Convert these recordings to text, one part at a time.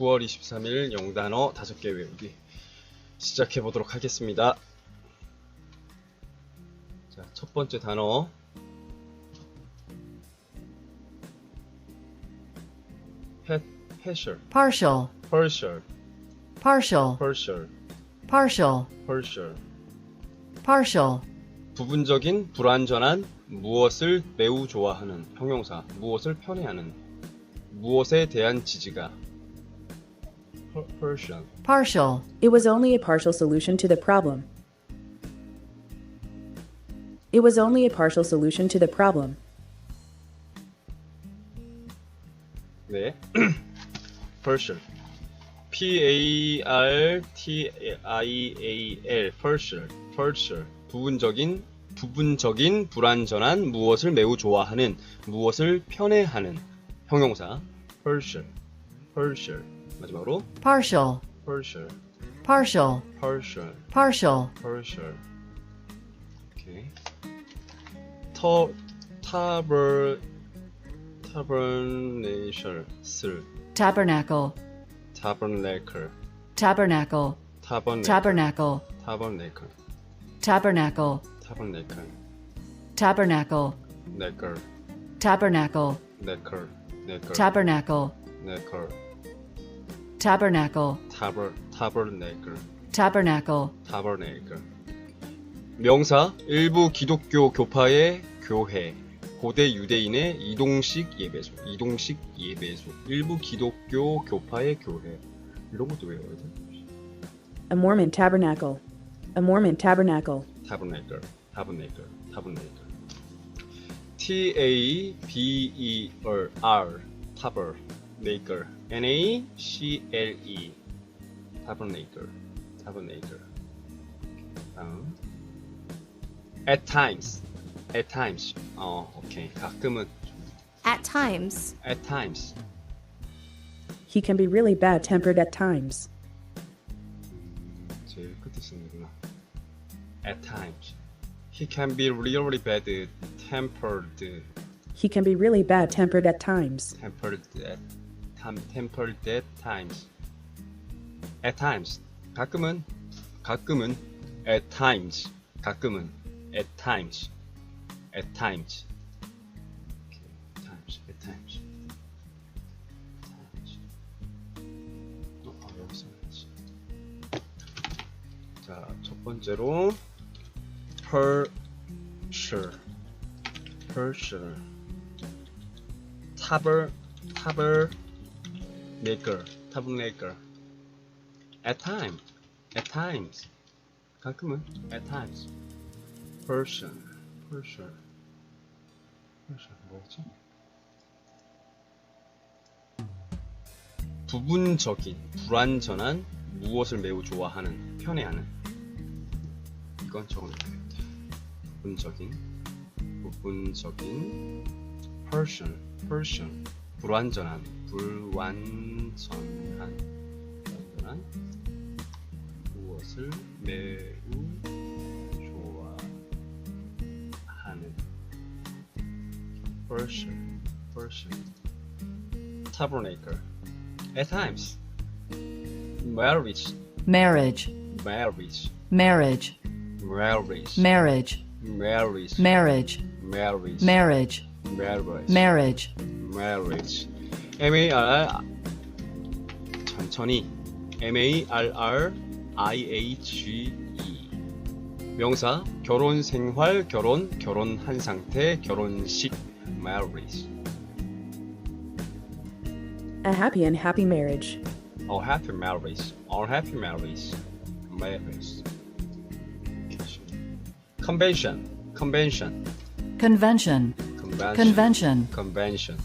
9월 23일 영단어 5개 외우기 시작해 보도록 하겠습니다. 자, 첫 번째 단어. 해, 해셜, partial, partial, partial, partial, partial, partial. Partial, 부분적인 불완전한 무엇을 매우 좋아하는 형용사 무엇을 편애하는 무엇에 대한 지지가 partial partial, It was only a partial solution to the problem. It was only a partial solution to the problem. 네 partial P A R T I A L partial partial 부분적인 부분적인 불완전한 무엇을 매우 좋아하는 무엇을 편애하는 형용사 partial partial 마지막으로 partial, partial partial, partial partial, partial 오케이 터 타버 타버네이셜 쓸 tabernacle, 타버네이클 tabernacle, 타버네 tabernacle, 타버네이클 tabernacle, 타버네이클 tabernacle, 네클 tabernacle, 네클 네클 tabernacle, 네클 tabernacle, 타버 타버네이클 tabernacle, 타버네이클 명사 일부 기독교 교파의 교회 고대 유대인의 이동식 예배소 이동식 예배소. 일부 기독교 교파의 교회. 이런 것도 외워야 돼 A Mormon tabernacle. A Mormon tabernacle. 타버네이클 타버네이클 타버네이클 T A B E R. R 타버 네이클 N A C L E 타버네이클 타버네이클 다음 at times at times 어 오케이 가끔은 At times. at times He can be really bad tempered at times. 제일 끝에 쓰는구나 at times he can be really bad tempered He can be really bad tempered at times. tempered at time, tempered at times. At times. 가끔은 가끔은 at times. 가끔은 at times. At times. Okay, times. At times. times. 어, 아, 여기 써야지. 자, 첫 번째로 partial. partial. 타벌 타벌 maker tabernacle at time at times 가끔은 at times person person person 뭐였지? 부분적인 불완전한 무엇을 매우 좋아하는 편애하는 이건 적어놓겠다 부분적인 부분적인 person, person, 불완전한, 불완전한, 불완전한 무엇을 매우 좋아하는 person, person, tabernacle, at times, marriage, marriage, marriage, marriage, marriage, marriage, marriage, marriage, marriage, marriage, marriage. marriage, marriage. M A R R 천천히 M A R R I H E 명사 결혼 생활 결혼 결혼한 상태 결혼식 marriage A happy and happy marriage. a happy marriage a happy marriage marriage convention convention convention, convention convention,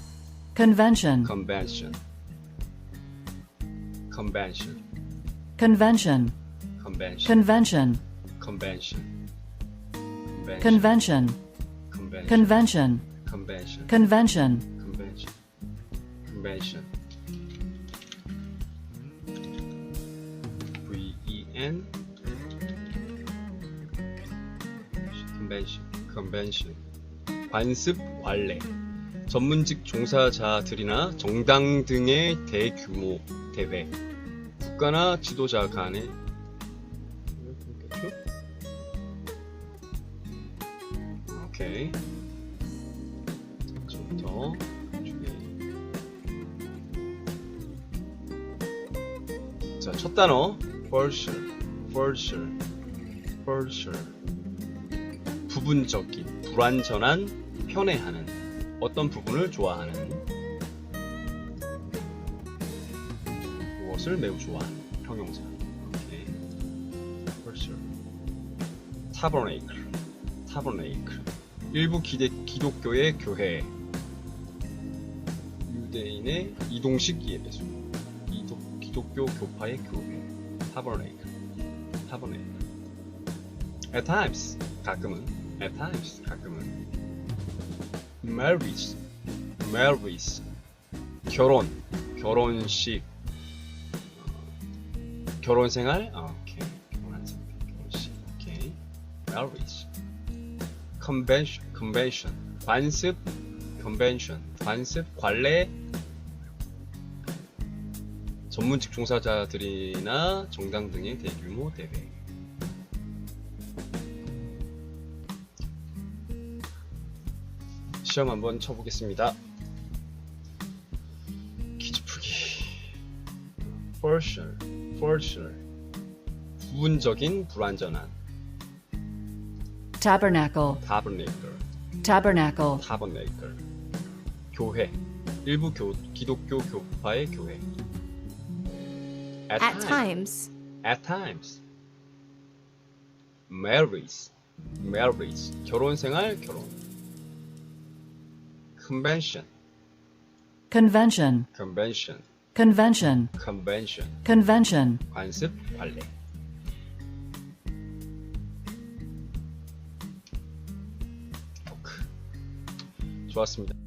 convention convention, convention convention, convention convention, convention convention, convention convention, convention convention, convention convention 관습 관례 전문직 종사자들이나 정당 등의 대규모 대회, 국가나 지도자 간의 오케이. 자, 첫 단어 partial, partial, partial. 부분적인, 불완전한, 편애하는, 어떤 부분을 좋아하는, 무엇을 매우 좋아하는 형용사. 오케이. partial. tabernacle, tabernacle. 일부 기대, 기독교의 교회, 유대인의 이동식 예배소, 이도, 기독교 교파의 교회, tabernacle, tabernacle. At times, 가끔은, at times, 가끔은. Marriage, marriage, 결혼, 결혼식, 어, 결혼 생활, 어, 오케이, 결혼한 생활, 결혼식, 오케이, marriage, convention, convention, 관습, convention, 관습, 관례, 전문직 종사자들이나 정당 등의 대규모 대회. 시험 한번 쳐보겠습니다. 풀기. partial, partial. 부분적인 불완전한. tabernacle, tabernacle, tabernacle, tabernacle. 교회. 일부 교, 기독교 교파의 교회. At, At time. times. At times. Marriage. Marriage. 결혼 생활, 결혼. Convention. convention, Convention. convention, Convention. convention. 관습, 관례. 토크. 좋았습니다.